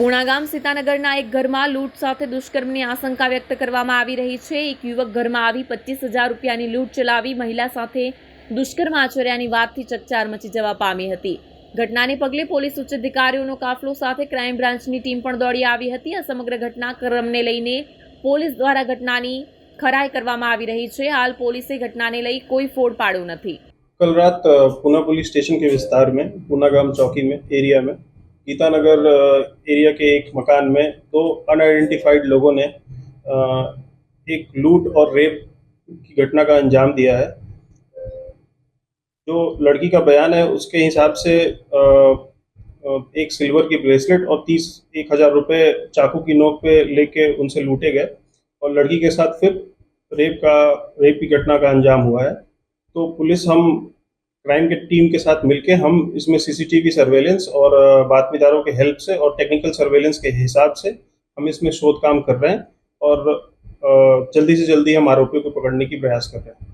પૂર્ણાગામ સીતાનગરના એક ઘરમાં લૂંટ સાથે દુષ્કર્મની આશંકા વ્યક્ત કરવામાં આવી રહી છે. એક યુવક ઘરમાં આવી પચીસ હજાર રૂપિયાની લૂંટ ચલાવી મહિલા સાથે દુષ્કર્મ આચર્યાની વાતથી ચકચાર મચી જવા પામી હતી. ઘટનાને પગલે પોલીસ ઉચ્ચ અધિકારીઓનો કાફલો સાથે ક્રાઇમ બ્રાન્ચની ટીમ પણ દોડી આવી હતી. આ સમગ્ર ઘટનાક્રમને લઈને પોલીસ દ્વારા ઘટનાની ખરાઈ કરવામાં આવી રહી છે. હાલ પોલીસે ઘટનાને લઈ કોઈ ફોડ પાડ્યું નથી. કલ રાત પૂના પોલીસ સ્ટેશન કે વિસ્તાર મેં ગામ ચોકી મેં गीतानगर एरिया के एक मकान में दो अनआइडेंटिफाइड लोगों ने एक लूट और रेप की घटना का अंजाम दिया है। जो लड़की का बयान है, उसके हिसाब से एक सिल्वर की ब्रेसलेट और तीस, एक हज़ार रुपये चाकू की नोक पे लेके उनसे लूटे गए और लड़की के साथ फिर रेप का, रेप की घटना का अंजाम हुआ है। तो पुलिस हम क्राइम के टीम के साथ मिलके हम इसमें सीसीटीवी सर्वेलेंस और बात बातमीदारों के हेल्प से और टेक्निकल सर्वेलेंस के हिसाब से हम इसमें शोध काम कर रहे हैं और जल्दी से जल्दी हम आरोपियों को पकड़ने की प्रयास कर रहे हैं।